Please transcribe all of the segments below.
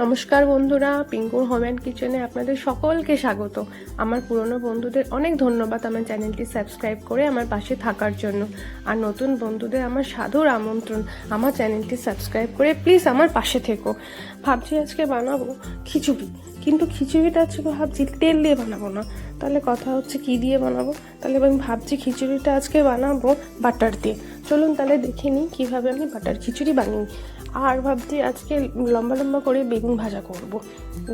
নমস্কার বন্ধুরা, পিঙ্কুর home and কিচেনে আপনাদের সকলকে স্বাগত। আমার পুরনো বন্ধুদের অনেক ধন্যবাদ আমার চ্যানেলটি সাবস্ক্রাইব করে আমার পাশে থাকার জন্য। আর নতুন বন্ধুদের আমার সাধুর আমন্ত্রণ, আমার চ্যানেলটি সাবস্ক্রাইব করে প্লিজ আমার পাশে থেকো। ভাবছি আজকে বানাবো খিচুড়ি, কিন্তু খিচুড়িটা আজকে ভাবছি তেল দিয়ে বানাবো না। তাহলে কথা হচ্ছে কি দিয়ে বানাবো? তাহলে আমি ভাবছি খিচুড়িটা আজকে বানাবো বাটার দিয়ে। চলুন তাহলে দেখে নিই কীভাবে আমি বাটার খিচুড়ি বানিয়ে আর ভাবছি আজকে লম্বা লম্বা করে বেগুন ভাজা করব।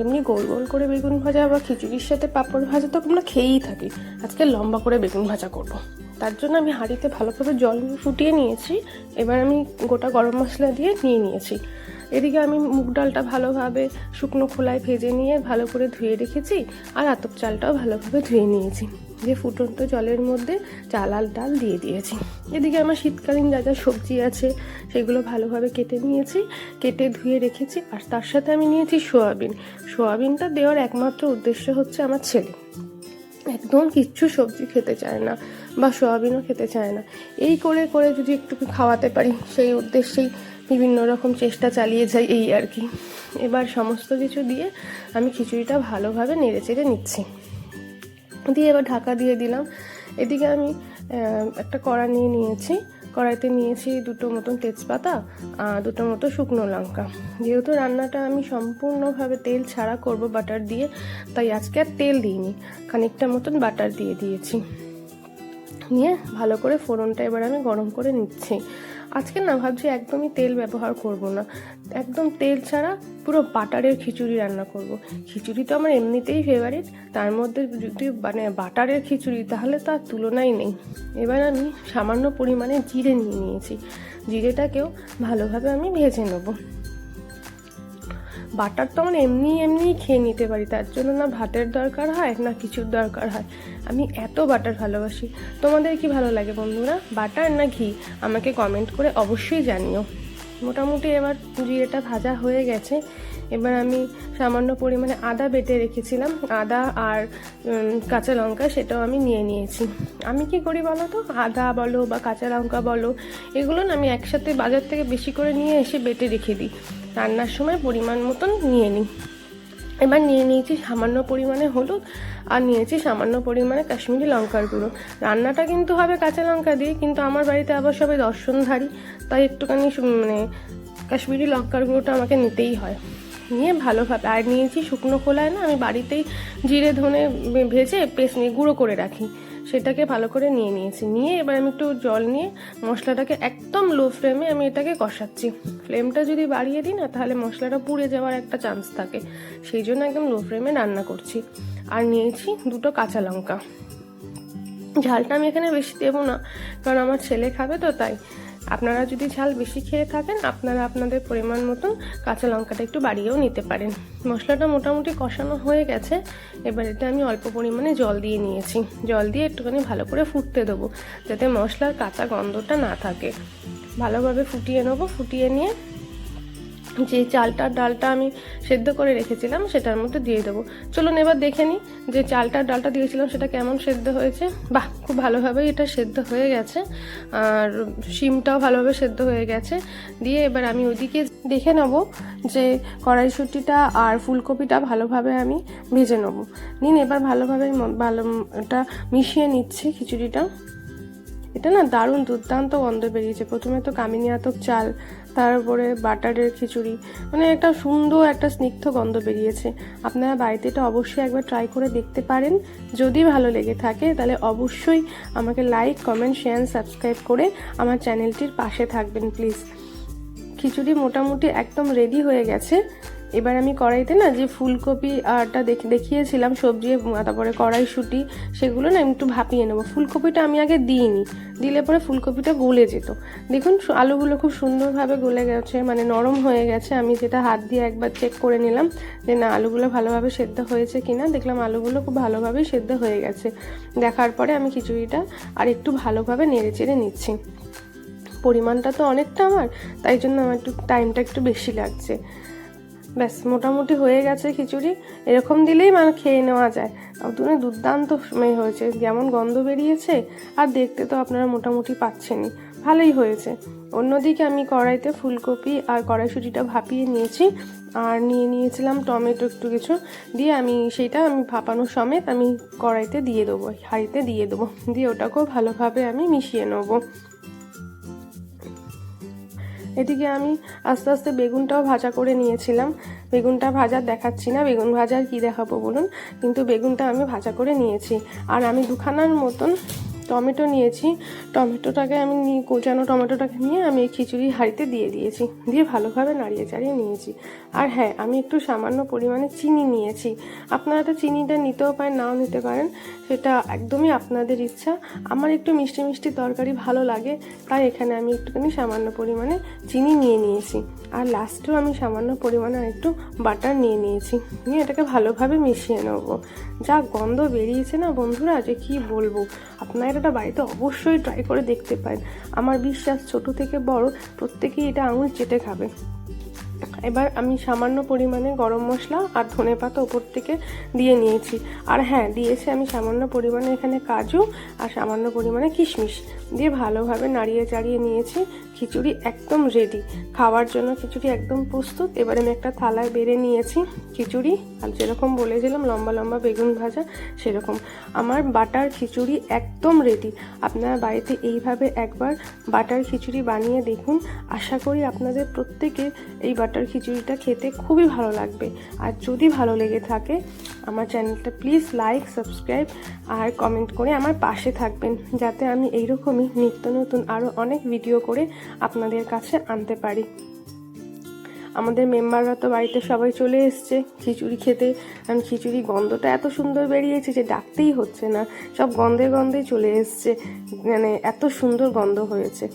এমনি গোল গোল করে বেগুন ভাজা বা খিচুড়ির সাথে পাঁপড় ভাজা তো আমরা খেয়েই থাকি। আজকে লম্বা করে বেগুন ভাজা করব। তার জন্য আমি হাঁড়িতে ভালোভাবে জল ফুটিয়ে নিয়েছি। এবার আমি গোটা গরম মশলা দিয়ে নিয়ে নিয়েছি। এদিকে আমি মুগ ডালটা ভালোভাবে শুকনো খোলায় ভেজে নিয়ে ভালো করে ধুয়ে রেখেছি আর আতপ চালটাও ভালোভাবে ধুয়ে নিয়েছি। যে ফুটন্ত জলের মধ্যে চাল আর ডাল দিয়ে দিয়েছি। এদিকে আমার শীতকালীন যা যা সবজি আছে সেগুলো ভালোভাবে কেটে নিয়েছি, কেটে ধুয়ে রেখেছি আর তার সাথে আমি নিয়েছি সোয়াবিন। সোয়াবিনটা দেওয়ার একমাত্র উদ্দেশ্য হচ্ছে আমার ছেলে। একদম কিচ্ছু সবজি খেতে চায় না বা সোয়াবিনও খেতে চায় না। এই করে করে যদি একটু খাওয়াতে পারি সেই উদ্দেশ্যেই বিভিন্ন রকম চেষ্টা চালিয়ে যাই এই আর কি। এবার সমস্ত কিছু দিয়ে আমি খিচুড়িটা ভালোভাবে নেড়ে চেড়ে নিচ্ছি। দিয়ে এবার ঢাকা দিয়ে দিলাম। এদিকে আমি একটা কড়া নিয়ে নিয়েছি। কড়াইতে নিয়েছি দুটো মতন তেজপাতা দুটো মতো শুকনো লঙ্কা। যেহেতু রান্নাটা আমি সম্পূর্ণভাবে তেল ছাড়া করব বাটার দিয়ে, তাই আজকে আর তেল দিইনি। খানিকটা মতন বাটার দিয়ে দিয়েছি। নিয়ে ভালো করে ফোড়নটা এবার আমি গরম করে নিচ্ছি। আজকে না ভাবছি একদমই তেল ব্যবহার করব না। একদম তেল ছাড়া পুরো বাটারের খিচুড়ি রান্না করব। খিচুড়ি তো আমার এমনিতেই ফেভারিট তার মধ্যে যদি মানে বাটারের খিচুড়ি, তাহলে তার তুলনাই নেই। এবার আমি সামান্য পরিমাণে জিরে নিয়ে নিয়েছি। জিরেটাকেও ভালোভাবে আমি ভেজে নেব। বাটার তো আমার এমনি এমনি খেয়ে নিতে পারি, তার জন্য না ভাতের দরকার হয়, না কিছুর দরকার হয়। আমি এত বাটার ভালোবাসি। তোমাদের কি ভালো লাগে বন্ধুরা? বাটার না ঘি? আমাকে কমেন্ট করে অবশ্যই জানিও। মোটামুটি এবার জিরেটা ভাজা হয়ে গেছে। এবার আমি সামান্য পরিমাণে আদা বেটে রেখেছিলাম। আদা আর কাঁচা লঙ্কা সেটাও আমি নিয়ে নিয়েছি। আমি কি করি বলো তো? আদা বলো বা কাঁচা লঙ্কা বলো, এগুলো না আমি একসাথে বাজার থেকে বেশি করে নিয়ে এসে বেটে রেখে দিই। রান্নার সময় পরিমাণ মতন নিয়ে নিই। এবার নিয়ে নিয়েছি সামান্য পরিমাণে হলুদ আর নিয়েছি সামান্য পরিমাণে কাশ্মীরি লঙ্কার গুঁড়ো। রান্নাটা কিন্তু হবে কাঁচা লঙ্কা দিয়ে, কিন্তু আমার বাড়িতে আবার সবাই দর্শনধারী, তাই একটুখানি মানে কাশ্মীরি লঙ্কার গুঁড়োটা আমাকে নিতেই হয়। নিয়ে ভালোভাবে আর নিয়েছি শুকনো খোলায় না, আমি বাড়িতেই জিরে ধনে ভেজে পেস্ট নিয়ে গুঁড়ো করে রাখি। সেটাকে ভালো করে নিয়ে নিয়েছি। নিয়ে এবার আমি একটু জল নিয়ে মশলাটাকে একদম লো ফ্লেমে আমি এটাকে কষাচ্ছি। ফ্লেমটা যদি বাড়িয়ে দিই না, তাহলে মশলাটা পুড়ে যাওয়ার একটা চান্স থাকে। সেই জন্য একদম লো ফ্লেমে রান্না করছি। আর নিয়েছি দুটো কাঁচা লঙ্কা। ঝালটা আমি এখানে বেশি দেবো না, কারণ আমার ছেলে খাবে তো তাই। আপনারা যদি ঝাল বেশি খেয়ে থাকেন, আপনারা আপনাদের পরিমাণ মতো কাঁচা লঙ্কাটা একটু বাড়িয়েও নিতে পারেন। মশলাটা মোটামুটি কষানো হয়ে গেছে। এবার এটা আমি অল্প পরিমাণে জল দিয়ে নিয়েছি। জল দিয়ে একটুখানি ভালো করে ফুটতে দেবো, যাতে মশলার কাঁচা গন্ধটা না থাকে। ভালোভাবে ফুটিয়ে নেব। ফুটিয়ে নিয়ে যে চালটা, ডালটা আমি সেদ্ধ করে রেখেছিলাম, সেটার মধ্যে দিয়ে দেবো। চলুন এবার দেখে নিই যে চালটা, ডালটা দিয়েছিলাম, সেটা কেমন সেদ্ধ হয়েছে। বাহ, খুব ভালোভাবেই এটা সেদ্ধ হয়ে গেছে। আর শিমটাও ভালোভাবে সেদ্ধ হয়ে গেছে। দিয়ে এবার আমি ওইদিকে দেখে নেব যে কড়াইশুটিটা আর ফুলকপিটা ভালোভাবে আমি ভেজে নেব। নিন, এবার ভালোভাবে ভালো এটা মিশিয়ে নিচ্ছি খিচুড়িটা। এটা না দারুণ দুর্দান্ত গন্ধ বেরিয়েছে। প্রথমে তো কামিনী আতক চাল, তারপরে বাটারের খিচুড়ি মানে একটা সুন্দর একটা স্নিগ্ধ গন্ধ বেরিয়েছে। আপনারা বাড়িতে এটা অবশ্যই একবার ট্রাই করে দেখতে পারেন। যদি ভালো লেগে থাকে, তাহলে অবশ্যই আমাকে লাইক কমেন্ট শেয়ার সাবস্ক্রাইব করে আমার চ্যানেলটির পাশে থাকবেন প্লিজ খিচুড়ি মোটামুটি একদম রেডি হয়ে গেছে। এবার আমি কড়াইতে না যে ফুলকপি দেখে দেখিয়েছিলাম, সবজি তারপরে কড়াইশুটি সেগুলো না একটু ভাপিয়ে নেব। ফুলকপিটা আমি আগে দিইনি, দিলে পরে ফুলকপিটা গলে যেত। দেখুন আলুগুলো খুব সুন্দরভাবে গলে গেছে মানে নরম হয়ে গেছে। আমি যেটা হাত দিয়ে একবার চেক করে নিলাম যে না, আলুগুলো ভালোভাবে সেদ্ধ হয়েছে কি না দেখলাম আলুগুলো খুব ভালোভাবেই সেদ্ধ হয়ে গেছে। দেখার পরে আমি খিচুড়িটা আর একটু ভালোভাবে নেড়ে চেড়ে নিচ্ছি। পরিমাণটা তো অনেকটা আমার, তাই জন্য আমার একটু টাইমটা একটু বেশি লাগছে। ব্যাস, মোটামুটি হয়ে গেছে খিচুড়ি। এরকম দিলেই মানে খেয়ে নেওয়া যায়। তুমি দুর্দান্ত হয়েছে, যেমন গন্ধ বেরিয়েছে, আর দেখতে তো আপনারা মোটামুটি পাচ্ছেনই। ভালোই হয়েছে। অন্যদিকে আমি কড়াইতে ফুলকপি আর কড়াইশুটিটা ভাপিয়ে নিয়েছি, আর নিয়ে নিয়েছিলাম টমেটো একটু কিছু। দিয়ে আমি সেইটা আমি ভাপানো সমেত আমি কড়াইতে দিয়ে দেবো, হাঁড়িতে দিয়ে দেবো। দিয়ে ওটাকেও ভালোভাবে আমি মিশিয়ে নেব। এদিকে আমি আস্তে আস্তে বেগুনটাও ভাজা করে নিয়েছিলাম। বেগুনটা ভাজা দেখাচ্ছি না, বেগুন ভাজার কি দেখাবো বলুন? কিন্তু বেগুনটা আমি ভাজা করে নিয়েছি। আর আমি দুখানার মতন টমেটো নিয়েছি। টমেটোটাকে আমি কোচানো টমেটোটাকে নিয়ে আমি এই খিচুড়ি হাঁড়িতে দিয়ে দিয়েছি। দিয়ে ভালোভাবে নাড়িয়ে চাড়িয়ে নিয়েছি। আর হ্যাঁ আমি একটু সামান্য পরিমাণে চিনি নিয়েছি। আপনারা তো চিনিটা নিতেও পারেন, নাও নিতে পারেন। সেটা একদমই আপনাদের ইচ্ছা। আমার একটু মিষ্টি মিষ্টি তরকারি ভালো লাগে, তাই এখানে আমি একটুখানি সামান্য পরিমাণে চিনি নিয়ে নিয়েছি। আর লাস্টেও আমি সামান্য পরিমাণে একটু বাটার নিয়ে নিয়েছি। নিয়ে এটাকে ভালোভাবে মিশিয়ে নেব। যা গন্ধ বেরিয়েছে না বন্ধুরা, যে কি বলব? আপনারা এটা বাড়িতে অবশ্যই ট্রাই করে দেখতে পারেন। আমার বিশ্বাস, ছোট থেকে বড় প্রত্যেকেই এটা আঙুল চেটে খাবে। এবার আমি সামান্য পরিমাণে গরম মশলা আর ধনে পাতা ওপর থেকে দিয়ে নিয়েছি। আর হ্যাঁ দিয়েছি আমি সামান্য পরিমাণে এখানে কাজু আর সামান্য পরিমাণে কিশমিশ। দিয়ে ভালোভাবে নাড়িয়ে চাড়িয়ে নিয়েছি। খিচুড়ি একদম রেডি খাওয়ার জন্য খিচুড়ি একদম প্রস্তুত। এবার আমি একটা থালায় বেড়ে নিয়েছি খিচুড়ি। আর যেরকম বলেছিলাম, লম্বা লম্বা বেগুন ভাজা সেরকম। আমার বাটার খিচুড়ি একদম রেডি আপনারা বাড়িতে এইভাবে একবার বাটার খিচুড়ি বানিয়ে দেখুন। আশা করি আপনাদের প্রত্যেকে এই বাটার খিচুড়িটা খেতে খুবই ভালো লাগবে। আর যদি ভালো লেগে থাকে, আমার চ্যানেলটা প্লিজ লাইক, সাবস্ক্রাইব আর কমেন্ট করে আমার পাশে থাকবেন, যাতে আমি এইরকমই নিত্য নতুন আরও অনেক ভিডিও করে আপনাদের কাছে আনতে পারি। আমাদের মেম্বাররা তো বাড়িতে সবাই চলে এসছে খিচুড়ি খেতে। কারণ খিচুড়ি গন্ধটা এত সুন্দর বেরিয়েছে যে ডাকতেই হচ্ছে না। সব গন্ধে গন্ধে চলে এসছে। মানে এত সুন্দর গন্ধ হয়েছে।